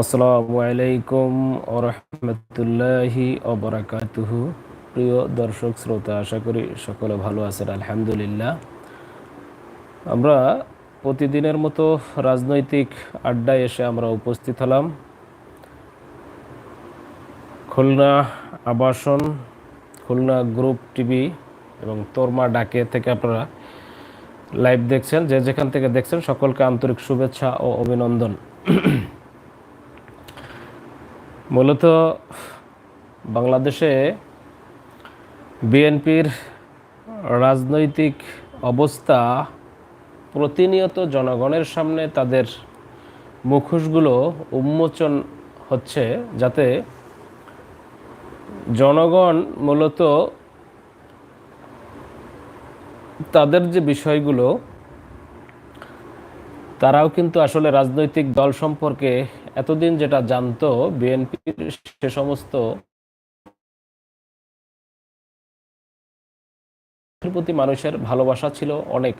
আসসালামু আলাইকুম ওরহমতুল্লাহি অবরাকাতুহু প্রিয় দর্শক, শ্রোতা, আশা করি সকলে ভালো আছেন, আলহামদুলিল্লাহ। আমরা প্রতিদিনের মতো রাজনৈতিক আড্ডায় এসে আমরা উপস্থিত হলাম। খুলনা আবাসন, খুলনা গ্রুপ টিভি এবং তোরমা ডাকে থেকে আপনারা লাইভ দেখছেন, যে যেখান থেকে দেখছেন, সকলকে আন্তরিক শুভেচ্ছা ও অভিনন্দন। মূলত বাংলাদেশে বিএনপির রাজনৈতিক অবস্থা প্রতিনিয়ত জনগণের সামনে তাদের মুখোশগুলো উন্মোচন হচ্ছে যাতে জনগণ মূলত তাদের যে বিষয়গুলো, তারাও কিন্তু আসলে রাজনৈতিক দল সম্পর্কে এতদিন যেটা জানতো বিএনপির সে সমস্ত প্রতি মানুষের ভালোবাসা ছিল অনেক।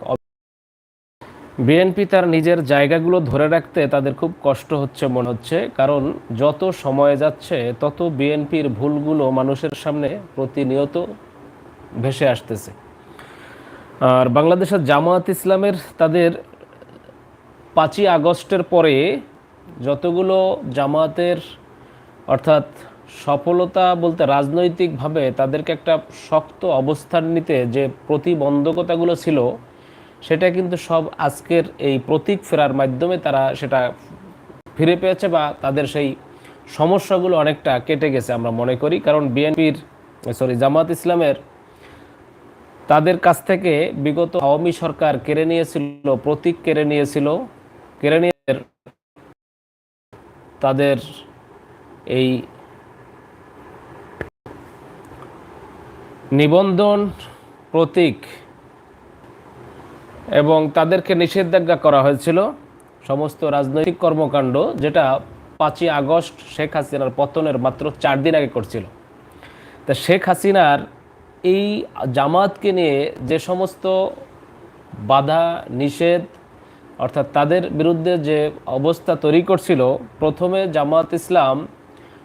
বিএনপি তার নিজের জায়গাগুলো ধরে রাখতে তাদের খুব কষ্ট হচ্ছে মনে হচ্ছে, কারণ যত সময় যাচ্ছে, তত বিএনপির ভুলগুলো মানুষের সামনে প্রতিনিয়ত ভেসে আসতেছে। আর বাংলাদেশের জামায়াত ইসলামের তাদের পাঁচই আগস্টের পরে যতগুলো জামায়াতের অর্থাৎ সফলতা বলতে রাজনৈতিকভাবে তাদেরকে একটা শক্ত অবস্থান নিতে যে প্রতিবন্ধকতাগুলো ছিল, সেটা কিন্তু সব আজকের এই প্রতীক ফেরার মাধ্যমে তারা সেটা ফিরে পেয়েছে বা তাদের সেই সমস্যাগুলো অনেকটা কেটে গেছে আমরা মনে করি। কারণ বিএনপির সরি জামাত ইসলামের তাদের কাছ থেকে বিগত আওয়ামী সরকার কেড়ে নিয়েছিল, প্রতীক কেড়ে নিয়েছিল, কেড়ে নিয়ে তাদের এই নিবন্ধন প্রতীক এবং তাদেরকে নিষেধাজ্ঞা করা হয়েছিল সমস্ত রাজনৈতিক কর্মকাণ্ড, যেটা পাঁচই আগস্ট শেখ হাসিনার পতনের মাত্র চার দিন আগে করছিল। তা শেখ হাসিনার এই জামাতকে নিয়ে যে সমস্ত বাধা, নিষেধ অর্থাৎ তাদের বিরুদ্ধে যে অবস্থা তৈরি করছিল, প্রথমে জামাত ইসলাম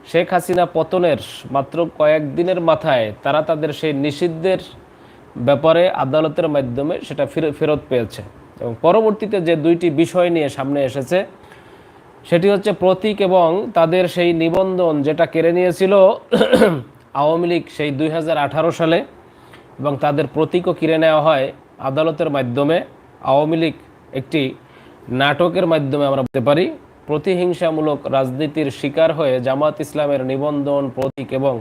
শেখ হাসিনা পতনের মাত্র কয়েকদিনের মাথায় তারা তাদের সেই নিষিদ্ধের ব্যাপারে আদালতের মাধ্যমে সেটা ফেরত পেয়েছে। এবং পরবর্তীতে যে দুইটি বিষয় নিয়ে সামনে এসেছে, সেটি হচ্ছে প্রতীক এবং তাদের সেই নিবন্ধন যেটা কেড়ে নিয়েছিল আওয়ামী লীগ সেই দুই হাজার আঠারো সালে এবং তাদের প্রতীকও কিনে নেওয়া হয় আদালতের মাধ্যমে। আওয়ামী লীগ একটি নাটকের মাধ্যমে আমরা বলতে পারি, প্রতিহিংসামূলক রাজনীতির শিকার হয়ে জামাত ইসলামের নিবন্ধন প্রতীক এবং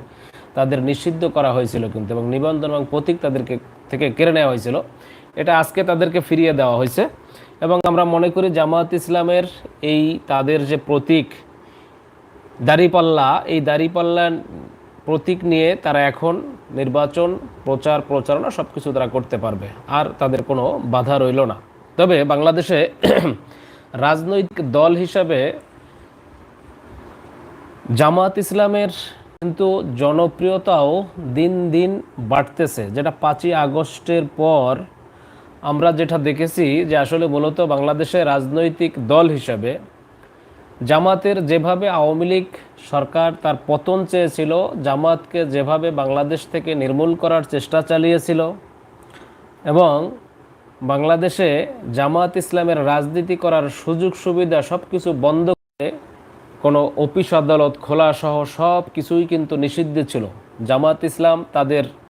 তাদের নিষিদ্ধ করা হয়েছিল কিন্তু এবং নিবন্ধন এবং প্রতীক তাদেরকে থেকে কেড়ে নেওয়া হয়েছিল। এটা আজকে তাদেরকে ফিরিয়ে দেওয়া হয়েছে এবং আমরা মনে করি জামাত ইসলামের এই তাদের যে প্রতীক দাড়িপাল্লা, এই দাড়িপাল্লা প্রতীক নিয়ে তারা এখন নির্বাচন, প্রচার, প্রচারণা সব কিছু তারা করতে পারবে। আর তাদের কোনো বাধা রইল না। তবে বাংলাদেশে রাজনৈতিক দল হিসাবে জামাত ইসলামের কিন্তু জনপ্রিয়তাও দিন দিন বাড়তেছে। যেটা পাঁচই আগস্টের পর আমরা যেটা দেখেছি যে আসলে মূলত বাংলাদেশে রাজনৈতিক দল হিসাবে জামাতের যেভাবে আওয়ামী লীগ সরকার তার পতন চেয়েছিল, জামাতকে যেভাবে বাংলাদেশ থেকে নির্মূল করার চেষ্টা চালিয়েছিল এবং বাংলাদেশে জামাত ইসলামের রাজনীতি করার সুযোগ সুবিধা সব কিছু বন্ধ করে কোনো অফিস আদালত, খোলা সহ সব কিছুই কিন্তু নিষিদ্ধ ছিল। জামাত ইসলাম তাদের